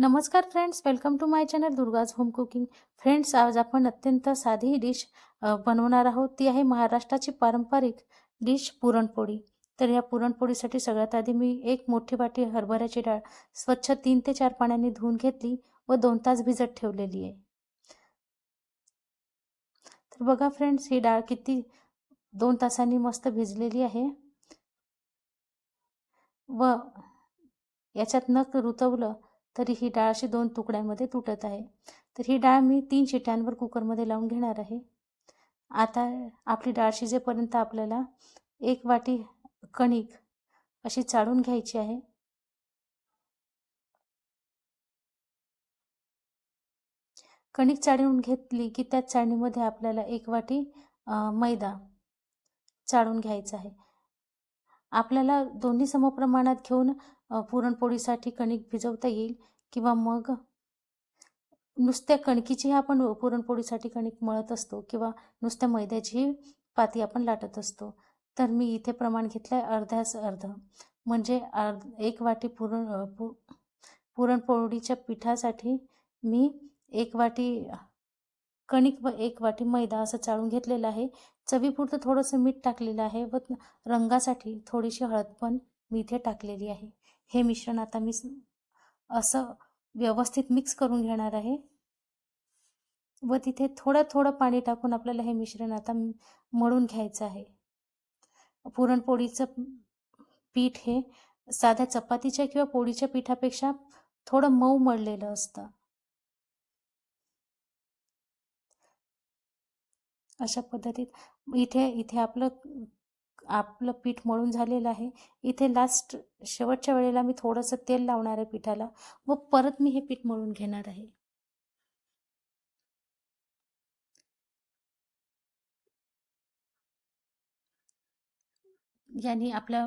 नमस्कार friends welcome to my channel Durga's home cooking friends आज आपण अत्यंत साधी डिश बनवणार आहोत. ती आहे महाराष्ट्राची पारंपरिक डिश पुरणपोळी. तर या पुरणपोळीसाठी सगळ्यात आधी मी एक मोठी वाटी हरभऱ्याची डाळ स्वच्छ तीन ते चार पाण्याने धुवून घेतली व दोन तास भिजत ठेवलेली आहे. तर बघा फ्रेंड्स ही डाळ किती दोन तासांनी मस्त भिजलेली आहे. व याच्यात न रुतवलं तरी ही डाळ अशी दोन तुकड्यांमध्ये तुटत आहे. तर ही डाळ मी तीन शिट्यांवर कुकरमध्ये लावून घेणार आहे. आता आपली डाळ शिजेपर्यंत आपल्याला एक वाटी कणिक अशी चाळून घ्यायची आहे. कणिक चाळून घेतली की त्या चाळणीमध्ये आपल्याला एक वाटी मैदा चाळून घ्यायचा आहे. आपल्याला दोन्ही समप्रमाणात घेऊन पुरणपोळीसाठी कणिक भिजवता येईल किंवा मग नुसत्या कणकीची आपण पुरणपोळीसाठी कणिक मळत असतो किंवा नुसत्या मैद्याची पाती आपण लाटत असतो. तर मी इथे प्रमाण घेतलं आहे अर्ध्यास अर्ध. म्हणजे अर्ध एक वाटी पुरण पु पुरणपोळीच्या पिठासाठी मी एक वाटी कणिक व एक वाटी मैदा असं चाळून घेतलेलं आहे. चवीपुरतं थोडंसं मीठ टाकलेलं आहे व रंगासाठी थोडीशी हळद पण मी इथे टाकलेली आहे. हे मिश्रण आता मी असं व्यवस्थित मिक्स करून घेणार आहे. व तिथे थोडं थोडं पाणी टाकून आपल्याला हे मिश्रण आता मळून घ्यायचं आहे. पुरणपोळीचं पीठ हे साध्या चपातीच्या किंवा पोळीच्या पिठापेक्षा थोडं मऊ मळलेलं असतं. अशा पद्धतीत. इथे इथे आपलं आपलं पीठ मळून झालेलं आहे. इथे लास्ट शेवटच्या वेळेला मी थोडंसं तेल लावणार आहे पिठाला. व परत मी हे पीठ मळून घेणार आहे. याने आपल्या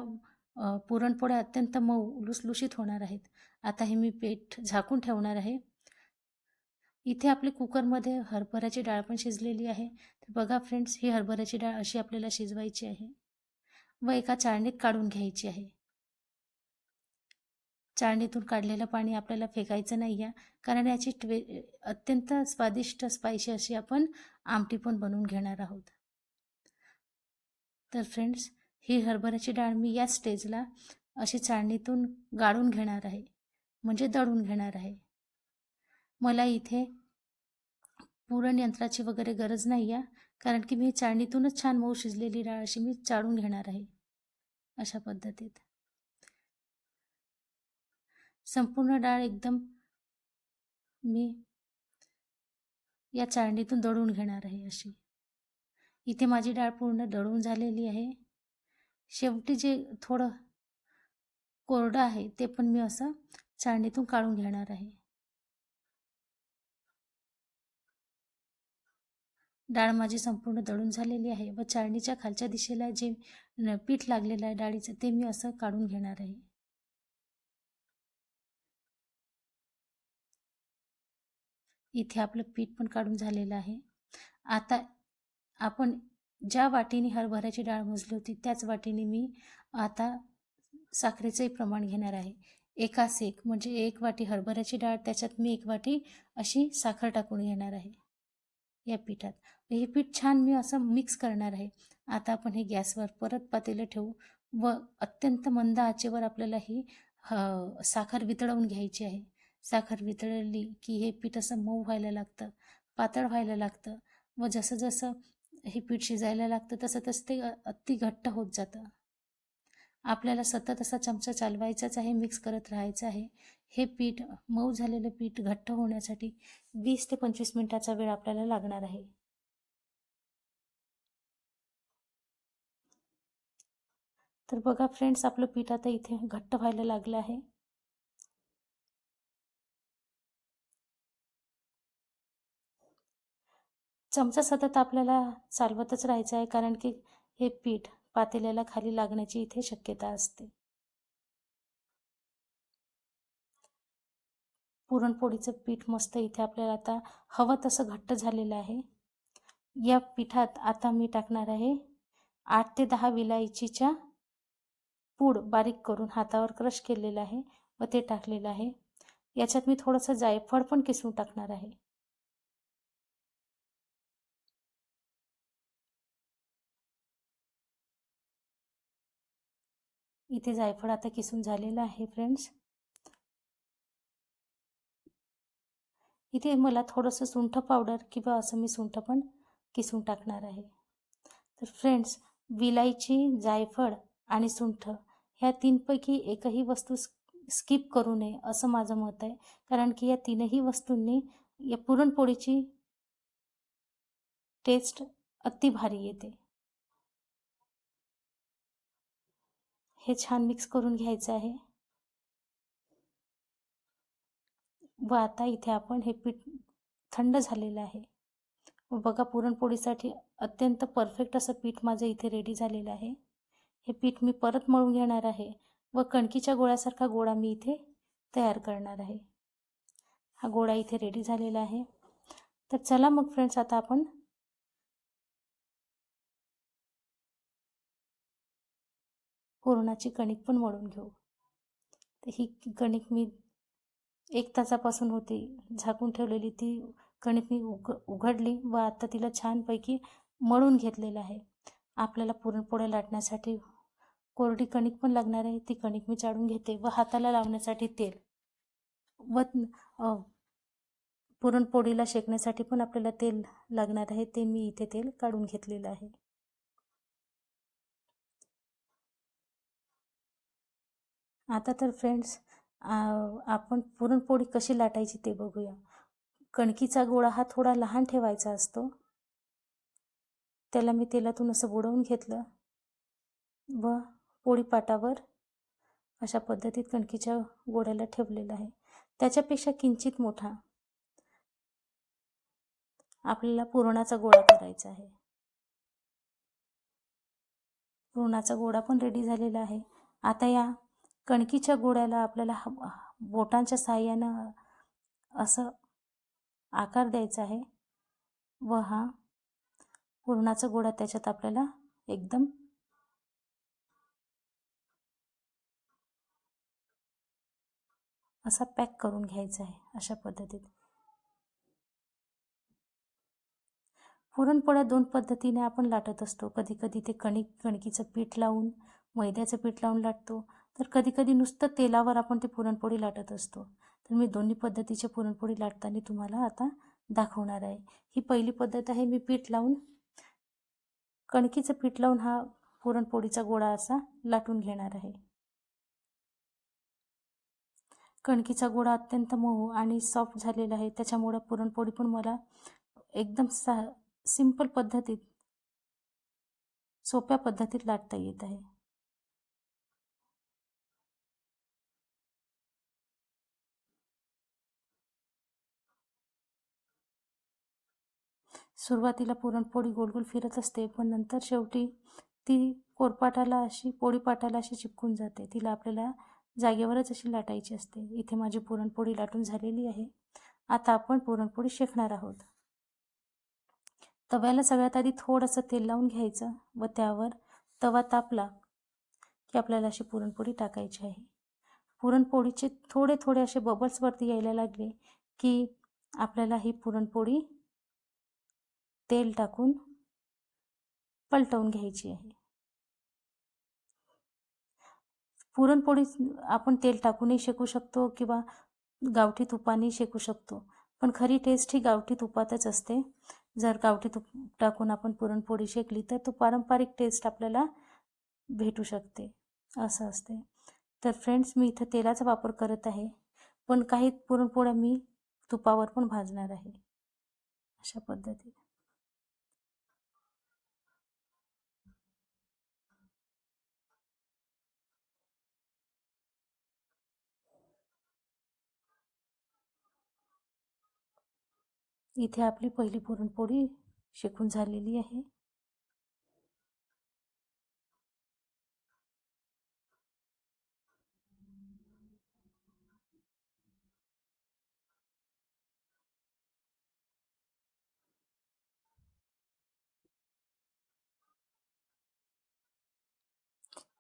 पुरणपोळ्या अत्यंत मऊ लुसलुशीत होणार आहेत. आता हे मी पीठ झाकून ठेवणार आहे. इथे आपली कुकरमध्ये हरभऱ्याची डाळ पण शिजलेली आहे. तर बघा फ्रेंड्स ही हरभऱ्याची डाळ अशी आपल्याला शिजवायची आहे व एका चाळणीत काढून घ्यायची आहे. चाळणीतून काढलेलं पाणी आपल्याला फेकायचं नाही आहे कारण याची ट्वे अत्यंत स्वादिष्ट स्पायशी अशी आपण आमटी पण बनवून घेणार आहोत. तर फ्रेंड्स ही हरभऱ्याची डाळ मी या स्टेजला अशी चाळणीतून गाळून घेणार आहे. म्हणजे दळून घेणार आहे. मला इथे पुरण यंत्राची वगैरे गरज नाही आहे कारण की मी चाळणीतूनच छान मऊ शिजलेली डाळ अशी मी चाळून घेणार आहे अशा पद्धतीत. संपूर्ण डाळ एकदम मी या चाळणीतून दळून घेणार आहे अशी. इथे माझी डाळ पूर्ण दळून झालेली आहे. शेवटी जे थोडं कोरडं आहे ते पण मी असं चाळणीतून काढून घेणार आहे. डाळ माझी संपूर्ण दळून झालेली आहे व चाळणीच्या खालच्या दिशेला जे पीठ लागलेलं आहे डाळीचं ते मी असं काढून घेणार आहे. इथे आपलं पीठ पण काढून झालेलं आहे. आता आपण ज्या वाटीने हरभऱ्याची डाळ मोजली होती त्याच वाटीने मी आता साखरेचंही प्रमाण घेणार आहे. एका सेक म्हणजे एक वाटी हरभऱ्याची डाळ त्याच्यात मी एक वाटी अशी साखर टाकून घेणार आहे या पिठात. हे पीठ छान मी असं मिक्स करणार आहे. आता आपण हे गॅसवर परत पातेलं ठेवू. व अत्यंत मंद आचेवर आपल्याला ही ह- साखर वितळवून घ्यायची आहे. साखर वितळली की हे पीठ असं मऊ व्हायला लागतं पातळ व्हायला लागतं. व जसं जसं हे पीठ शिजायला लागतं तसं तसं ते अति घट्ट होत जातं. आपल्याला सतत असा चमचा चालवायचाच आहे मिक्स करत राहायचं आहे. हे पीठ मऊ झालेलं पीठ घट्ट होण्यासाठी वीस ते पंचवीस मिनटाचा वेळ आपल्याला लागणार आहे. तर बघा फ्रेंड्स आपलं पीठ आता इथे घट्ट व्हायला लागलं आहे. चमचा सतत आपल्याला चालवतच राहायचं आहे कारण की हे पीठ पातेल्याला खाली लागण्याची इथे शक्यता असते. पुरणपोळीचं पीठ मस्त इथे आपल्याला आता हवं तसं घट्ट झालेलं आहे. या पिठात आता मी टाकणार आहे आठ ते दहा विलायचीच्या पूड बारीक करून हातावर क्रश केलेलं आहे व ते टाकलेलं आहे. याच्यात मी थोडंसं जायफळ पण किसून टाकणार आहे. इथे जायफळ आता किसून झालेलं आहे फ्रेंड्स इथे मला थोडंसं सुंठ पावडर किंवा असं मी सुंठ पण किसून टाकणार आहे. तर फ्रेंड्स विलायची जायफळ आणि सुंठ ह्या तीनपैकी एकही वस्तू स्किप करू नये असं माझं मत आहे. कारण की या तीनही वस्तूंनी या पुरणपोळीची टेस्ट अति भारी येते. हे छान मिक्स करून घ्यायचं आहे. व आता इथे आपण हे पीठ थंड झालेलं आहे. बघा पुरणपोळीसाठी अत्यंत परफेक्ट असं पीठ माझं इथे रेडी झालेलं आहे. हे पीठ मी परत मळून घेणार आहे व कणकीच्या गोळ्यासारखा गोळा मी इथे तयार करणार आहे. हा गोळा इथे रेडी झालेला आहे. तर चला मग फ्रेंड्स आता आपण पुरणाची कणिक पण मळून घेऊ. तर ही कणिक मी एक तासापासून होती झाकून ठेवलेली ती कणिक मी उघ उघडली व आता तिला छानपैकी मळून घेतलेलं आहे. आपल्याला पुरणपोळ्या लाटण्यासाठी कोरडी कणिक पण लागणार आहे. ती कणिक मी चाळून घेते व हाताला लावण्यासाठी तेल. व पुरणपोळीला शेकण्यासाठी पण आपल्याला तेल लागणार आहे. ते मी इथे तेल काढून घेतलेलं आहे. आता तर फ्रेंड्स आपण पुरणपोळी कशी लाटायची ते बघूया. कणकीचा गोळा हा थोडा लहान ठेवायचा असतो. त्याला मी तेलातून असं बुडवून घेतलं व पोळीपाटावर अशा पद्धतीत कणकीच्या गोळ्याला ठेवलेलं आहे. त्याच्यापेक्षा किंचित मोठा आपल्याला पुरणाचा गोळा करायचा आहे. पुरणाचा गोळा पण रेडी झालेला आहे. आता या कणकीच्या गोळ्याला आपल्याला बोटांच्या सहाय्यानं असं आकार द्यायचा आहे व हा पुरणाचा गोळा त्याच्यात आपल्याला एकदम असा पॅक करून घ्यायचा आहे अशा पद्धतीत. पुरणपोळ्या दोन पद्धतीने आपण लाटत असतो. कधी कधी ते कणिक कणकीचं पीठ लावून मैद्याचं पीठ लावून लाटतो. तर कधी कधी नुसतं तेलावर आपण ते पुरणपोळी लाटत असतो. तर मी दोन्ही पद्धतीच्या पुरणपोळी लाटताना तुम्हाला आता दाखवणार आहे. ही पहिली पद्धत आहे मी पीठ लावून कणकीचं पीठ लावून हा पुरणपोळीचा गोळा असा लाटून घेणार आहे. कणकीचा गोळा अत्यंत मऊ आणि सॉफ्ट झालेला आहे. त्याच्यामुळं पुरणपोळी पण मला एकदम सा सिंपल पद्धतीत सोप्या पद्धतीत लाटता येत आहे. सुरुवातीला पुरणपोळी गोल गोल फिरत असते पण नंतर शेवटी ती कोरपाटाला अशी पोळीपाटाला अशी चिपकून जाते. तिला आपल्याला जागेवरच अशी लाटायची असते. इथे माझी पुरणपोळी लाटून झालेली आहे. आता आपण पुरणपोळी शेकणार आहोत. तव्याला सगळ्यात आधी थोडंसं तेल लावून घ्यायचं व त्यावर तवा तापला की आपल्याला अशी पुरणपोळी टाकायची आहे. पुरणपोळीचे थोडे थोडे असे बबल्सवरती यायला लागले की आपल्याला ही पुरणपोळी तेल टाकून पलटवून घ्यायची आहे. पुरणपोळी आपण तेल टाकूनही शेकू शकतो किंवा गावठी तुपाने शेकू शकतो. पण खरी टेस्ट ही गावठी तुपातच असते. जर गावठी तूप टाकून आपण पुरणपोळी शेकली तर तो पारंपरिक टेस्ट आपल्याला भेटू शकते. असं असते. तर फ्रेंड्स मी इथं तेलाचा वापर करत आहे. पण काही पुरणपोळ्या मी तुपावर पण भाजणार आहे. अशा पद्धतीने इथे आपली पहिली पुरणपोळी शिकून झालेली आहे.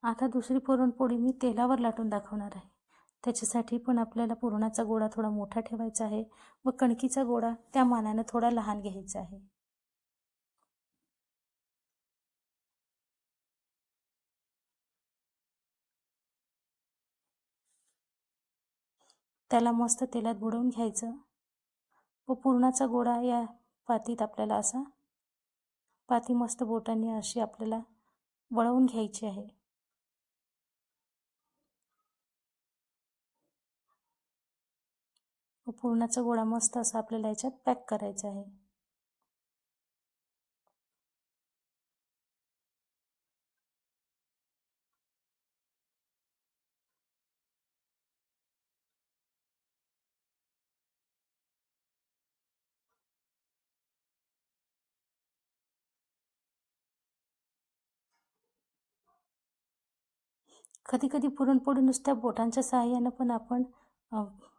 आता दुसरी पुरणपोळी मी तेलावर लाटून दाखवणार आहे. त्याच्यासाठी पण आपल्याला पुरणाचा गोळा थोडा मोठा ठेवायचा आहे व कणकीचा गोळा त्या मानानं थोडा लहान घ्यायचा आहे. त्याला मस्त तेलात बुडवून घ्यायचं. व पुरणाचा गोळा या पातीत आपल्याला असा पाती मस्त बोटांनी अशी आपल्याला वळवून घ्यायची आहे. पुरणाचा गोळा मस्त असा आपल्याला याच्यात पॅक करायचा आहे. कधी कधी पुरणपोळी नुसत्या बोटांच्या सहाय्यानं पण आपण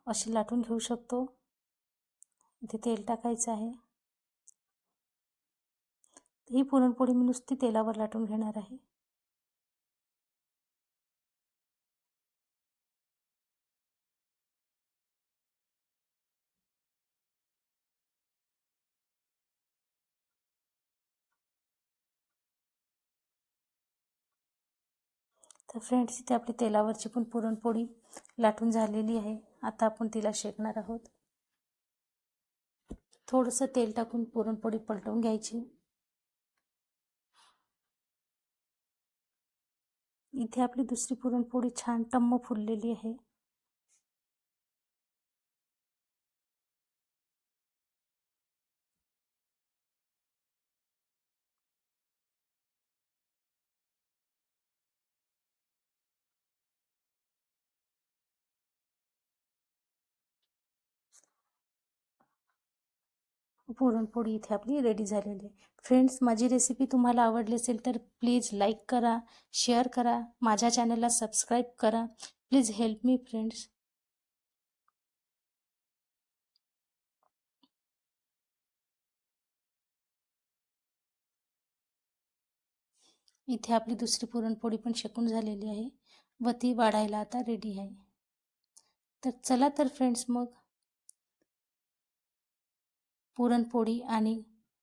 अशी लाटून घेऊ शकतो. इथे तेल टाकायचं आहे. ही पुरणपोळी मी नुसती तेलावर लाटून घेणार आहे. तर फ्रेंड्स इथे आपली तेलावरची पण पुरणपोळी लाटून झालेली आहे. आता आपण तिला शेकणार आहोत. थोडंसं तेल टाकून पुरणपोळी पलटवून घ्यायची. इथे आपली दुसरी पुरणपोळी छान टम्म फुललेली आहे. पुरणपोळी इथे आपली रेडी झालेली आहे. फ्रेंड्स माझी रेसिपी तुम्हाला आवडली असेल तर प्लीज लाईक करा शेअर करा माझ्या चॅनलला सबस्क्राईब करा. प्लीज हेल्प मी फ्रेंड्स इथे आपली दुसरी पुरणपोळी पण शेकून झालेली आहे. व ती वाढायला आता रेडी आहे. तर चला तर फ्रेंड्स मग. पुरणपोळी आणि